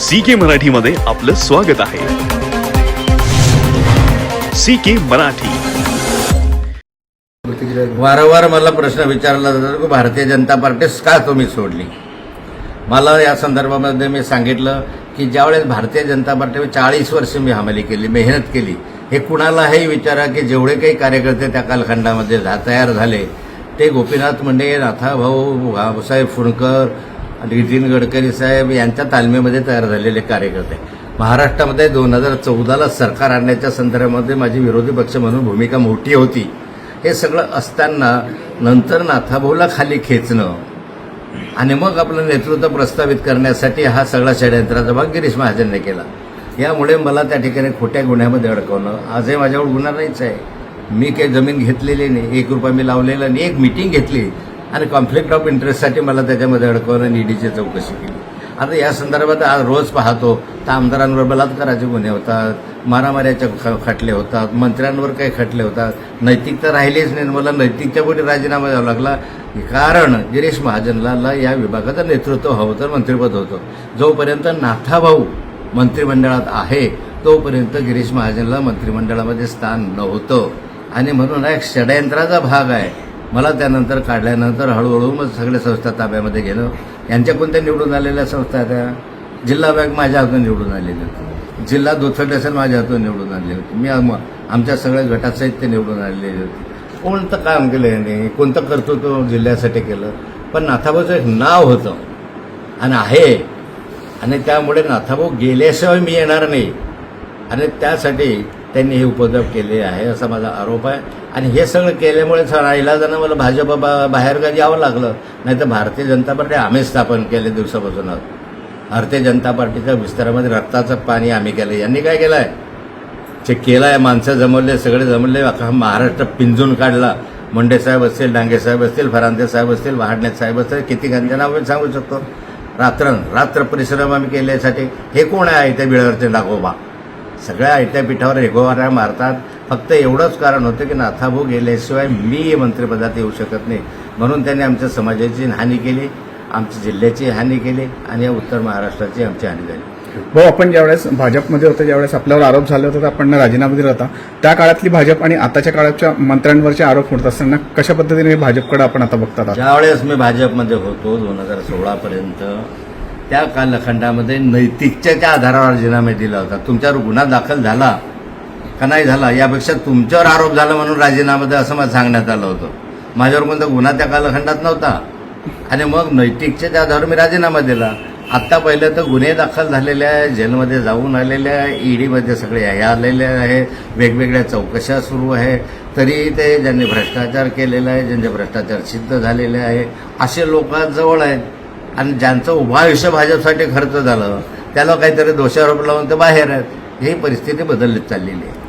C के मराठीमध्ये आपलं स्वागत आहे. C K Marathi. वारंवार मला प्रश्न विचारला जातो की भारतीय जनता पार्टीच का तुम्ही सोडली? मला या संदर्भामध्ये मी सांगितलं की ज्यावेळेस भारतीय जनता पार्टी चाळीस वर्ष मी हमाली केली मेहनत केली हे कुणालाही विचारा की जेवढे काही कार्यकर्ते त्या कालखंडामध्ये झा- तयार झाले ते गोपीनाथ मुंडे नाथाभाऊ भाऊसाहेब फुंडकर नितीन गडकरी साहेब यांच्या तालमीमध्ये तयार झालेले कार्यकर्ते. महाराष्ट्रामध्ये दोन हजार चौदाला सरकार आणण्याच्या संदर्भामध्ये माझी विरोधी पक्ष म्हणून भूमिका मोठी होती. हे सगळं असताना नंतर नाथाभाऊला खाली खेचणं आणि मग आपलं नेतृत्व प्रस्तावित करण्यासाठी हा सगळा षडयंत्राचा भाग गिरीश महाजनने केला. यामुळे मला त्या ठिकाणी खोट्या गुन्ह्यामध्ये अडकवणं आजही माझ्यावर गुन्हा नाहीच आहे. मी काही जमीन घेतलेली नाही एक रुपया मी लावलेला नाही एक मिटिंग घेतली. आणि कॉन्फ्लिक्ट ऑफ इंटरेस्टसाठी मला त्याच्यामध्ये अडकवून ईडीची चौकशी केली. आता या संदर्भात आज रोज पाहतो तर आमदारांवर बलात्काराचे गुन्हे होतात मारामाऱ्याच्या ख- खटले होतात मंत्र्यांवर काही खटले होतात. नैतिकता राहिलीच नाही. मला नैतिकच्या पोटी राजीनामा द्यावा लागला? कारण गिरीश महाजनला या विभागाचं नेतृत्व हवं तर मंत्रिपद होतं. जोपर्यंत नाथाभाऊ मंत्रिमंडळात आहे तोपर्यंत गिरीश महाजनला मंत्रिमंडळामध्ये स्थान नव्हतं. आणि म्हणून हा एक षडयंत्राचा भाग आहे. मला त्यानंतर काढल्यानंतर हळूहळू मग सगळ्या संस्था ताब्यामध्ये गेलं. यांच्या कोणत्या निवडून आलेल्या संस्था त्या जिल्हा बँक माझ्या हातून निवडून आलेली होती. जिल्हा दुथडेसन माझ्या हातून निवडून आलेली होती. मी आम- आमच्या सगळ्या गटासहित ते निवडून आलेली होती. कोणतं काम केलं यांनी? कोणतं कर्तृत्व जिल्ह्यासाठी केलं? पण नाथाबाचं एक नाव होतं. आणि आहे. आणि त्यामुळे नाथाभाऊ गेल्याशिवाय मी येणार नाही. आणि त्यासाठी त्यांनी हे उपद्रव केले आहे असा माझा आरोप आहे. आणि हे सगळं केल्यामुळे राहिलाजानं मला भाजप बाहेर का यावं लागलं. नाही तर भारतीय जनता पार्टी आम्ही स्थापन केले दिवसापासूनच भारतीय जनता पार्टीच्या विस्तारामध्ये रक्ताचं पाणी आम्ही केलं. यांनी काय केलं आहे जे केलं आहे माणसं जमवले सगळे जमवले. महाराष्ट्र पिंजून काढला. मुंडे साहेब असतील डांगे साहेब असतील फरांदे साहेब असतील वहाडणे साहेब असतील किती गंजना आम्ही सांगू शकतो? रात्र रात्र परिश्रम आम्ही केल्यासाठी. हे कोण आहे ते बिळावरचे नागोबा? सगळ्या आयत्या पिठावर हेगोवाऱ्या मारतात. फक्त एवढंच कारण होतं की नाथाभाऊ गेल्याशिवाय मी मंत्रिपदात येऊ शकत नाही. म्हणून त्यांनी आमच्या समाजाची हानी केली आमच्या जिल्ह्याची हानी केली आणि या उत्तर महाराष्ट्राची आमची हानी झाली. भाऊ आपण ज्यावेळेस भाजपमध्ये होते ज्यावेळेस आपल्यावर आरोप झाले होते तर आपण राजीनामा दिला होता त्या काळातली भाजप आणि आताच्या काळाच्या मंत्र्यांवरचे आरोप होत असताना कशा पद्धतीने भाजपकडे आपण आता बघतात? ज्यावेळेस मी भाजपमध्ये होतो दोन हजार सोळापर्यंत त्या कालखंडामध्ये नैतिकतेच्या आधारावर राजीनामे दिला होता. तुमच्यावर गुन्हा दाखल झाला का नाही झाला यापेक्षा तुमच्यावर आरोप झाला म्हणून राजीनामा द्या असं मला सांगण्यात आलं होतं. माझ्यावर कोणता गुन्हा त्या कालखंडात नव्हता. आणि मग नैतिकतेच्या आधारावर मी राजीनामा दिला. आत्ता पहिलं तर गुन्हे दाखल झालेले आहे जेलमध्ये जाऊन आलेले आहे ईडीमध्ये सगळे हे आलेले आहे वेगवेगळ्या चौकशा सुरू आहे. तरी ते ज्यांनी भ्रष्टाचार केलेला आहे ज्यांचे भ्रष्टाचार सिद्ध झालेले आहे असे लोकांजवळ आहेत. आणि ज्यांचं उभं आयुष्य भाजपसाठी खर्च झालं त्याला काहीतरी दोषारोप लावून ते बाहेर आहेत. ही परिस्थिती बदलत चाललेली आहे.